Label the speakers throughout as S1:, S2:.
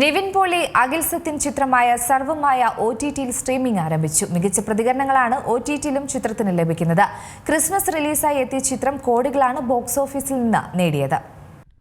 S1: നിവിൻ പോളി അഖിൽ സത്യൻ ചിത്രമായ Sarvam Maya O T ടിയിൽ streaming ആരംഭിച്ചു. മികച്ച പ്രതികരണങ്ങളാണ് ഒ ടി ടിയിലും ചിത്രത്തിന് ലഭിക്കുന്നത്. ക്രിസ്മസ് റിലീസായി എത്തിയ ചിത്രം കോടികളാണ് ബോക്സ് ഓഫീസിൽ നിന്ന് നേടിയത്.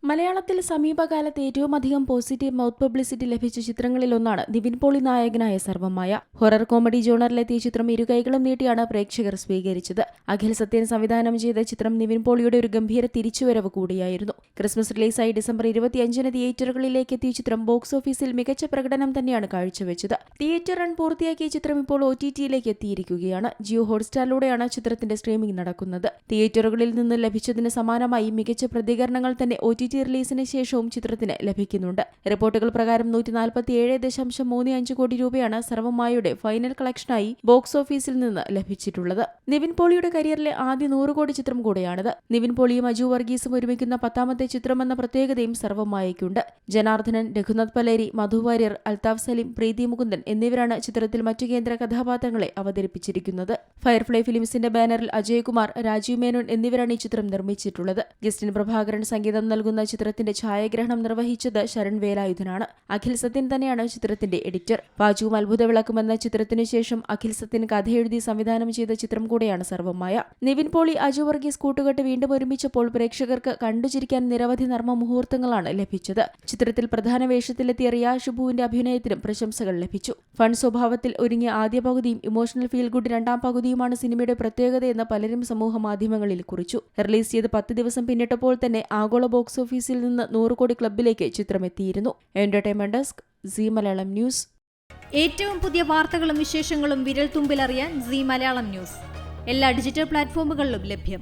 S2: മലയാളത്തിൽ സമീപകാലത്ത് ഏറ്റവും അധികം പോസിറ്റീവ് മൗത്ത് പബ്ലിസിറ്റി ലഭിച്ച ചിത്രങ്ങളിലൊന്നാണ് നിവിൻ പോളി നായകനായ സർവമായ ഹൊറർ കോമഡി ജോണറിലെത്തിയ ചിത്രം ഇരുകൈകളും നീട്ടിയാണ് പ്രേക്ഷകർ സ്വീകരിച്ചത്. അഖിൽ സത്യൻ സംവിധാനം ചെയ്ത ചിത്രം നിവിൻ പോളിയുടെ ഒരു ഗംഭീര തിരിച്ചുവരവ് കൂടിയായിരുന്നു. ക്രിസ്മസ് റിലീസായി ഡിസംബർ ഇരുപത്തിയഞ്ചിന് തിയേറ്ററുകളിലേക്ക് എത്തിയ ചിത്രം ബോക്സ് ഓഫീസിൽ മികച്ച പ്രകടനം തന്നെയാണ് കാഴ്ചവെച്ചത്. തിയേറ്റർ റൺ പൂർത്തിയാക്കിയ ചിത്രം ഇപ്പോൾ ഒ ടി ടിയിലേക്ക് എത്തിയിരിക്കുകയാണ്. ജിയോ ഹോട്ട്സ്റ്റാറിലൂടെയാണ് ചിത്രത്തിന്റെ സ്ട്രീമിംഗ് നടക്കുന്നത്. തിയേറ്ററുകളിൽ നിന്ന് ലഭിച്ചതിന് സമാനമായി മികച്ച പ്രതികരണങ്ങൾ തന്നെ ഒ ടി ടി റിലീസിന് ശേഷവും ചിത്രത്തിന് ലഭിക്കുന്നുണ്ട്. റിപ്പോർട്ടുകൾ പ്രകാരം നൂറ്റി നാൽപ്പത്തിയേഴ് ദശാംശം മൂന്ന് അഞ്ച് കോടി രൂപയാണ് സർവമായയുടെ ഫൈനൽ കളക്ഷനായി ബോക്സ് ഓഫീസിൽ നിന്ന് ലഭിച്ചിട്ടുള്ളത്. നിവിൻ പോളിയുടെ കരിയറിലെ ആദ്യ നൂറ് കോടി ചിത്രം കൂടെയാണിത്. നിവിൻ പോളിയും അജു വർഗീസും ഒരുമിക്കുന്ന പത്താമത്തെ ചിത്രമെന്ന പ്രത്യേകതയും സർവമായയ്ക്കുണ്ട്. ജനാർദ്ദനൻ രഘുനാഥ് പലേരി മധു വാര്യർ അൽതാഫ് സലീം പ്രീതി മുകുന്ദൻ എന്നിവരാണ് ചിത്രത്തിൽ മറ്റു കേന്ദ്ര കഥാപാത്രങ്ങളെ അവതരിപ്പിച്ചിരിക്കുന്നത്. ഫയർഫ്ലൈ ഫിലിംസിന്റെ ബാനറിൽ അജയ്കുമാർ രാജീവ് മേനോൻ എന്നിവരാണ് ഈ ചിത്രം നിർമ്മിച്ചിട്ടുള്ളത്. ഗസ്റ്റിൻ പ്രഭാകരൻ സംഗീതം നൽകുന്ന ചിത്രത്തിന്റെ ഛായാഗ്രഹണം നിർവഹിച്ചത് ശരൺ വേലായുധനാണ്. അഖിൽ സത്യൻ തന്നെയാണ് ചിത്രത്തിന്റെ എഡിറ്റർ. പാചുവും അത്ഭുത വിളക്കും എന്ന ചിത്രത്തിനു ശേഷം അഖിൽ സത്യൻ കഥയെഴുതി സംവിധാനം ചെയ്ത ചിത്രം കൂടെയാണ് സർവമായ നിവിൻ പോളി അജു വർഗീസ് കൂട്ടുകെട്ട് വീണ്ടും ഒരുമിച്ചപ്പോൾ പ്രേക്ഷകർക്ക് കണ്ടുചിരിക്കാൻ നിരവധി നർമ്മ മുഹൂർത്തങ്ങളാണ് ലഭിച്ചത്. ചിത്രത്തിൽ പ്രധാന വേഷത്തിലെത്തിയ റിയ ഷുബുവിന്റെ അഭിനയത്തിനും പ്രശംസകൾ ലഭിച്ചു. ഫൺ സ്വഭാവത്തിൽ ഒരുങ്ങിയ ആദ്യ പകുതിയും ഇമോഷണൽ ഫീൽ ഗുഡ് രണ്ടാം പകുതിയുമാണ് സിനിമയുടെ പ്രത്യേകതയെന്ന് പലരും സമൂഹ മാധ്യമങ്ങളിൽ കുറിച്ചു. റിലീസ് ചെയ്ത് പത്ത് ദിവസം പിന്നിട്ടപ്പോൾ തന്നെ ആഗോള ബോക്സ് ഓഫീസിൽ നിന്ന് നൂറ് കോടി ക്ലബിലേക്ക് ചിത്രം എത്തിയിരുന്നു entertainment desk Zee Malayalam news.
S3: ഏറ്റവും പുതിയ വാർത്തകളും വിശേഷങ്ങളും വിരൽ തുമ്പിലറിയാൻ സി മലയാളം ന്യൂസ്. എല്ലാ ഡിജിറ്റൽ പ്ലാറ്റ്ഫോമുകളിലും ലഭ്യം.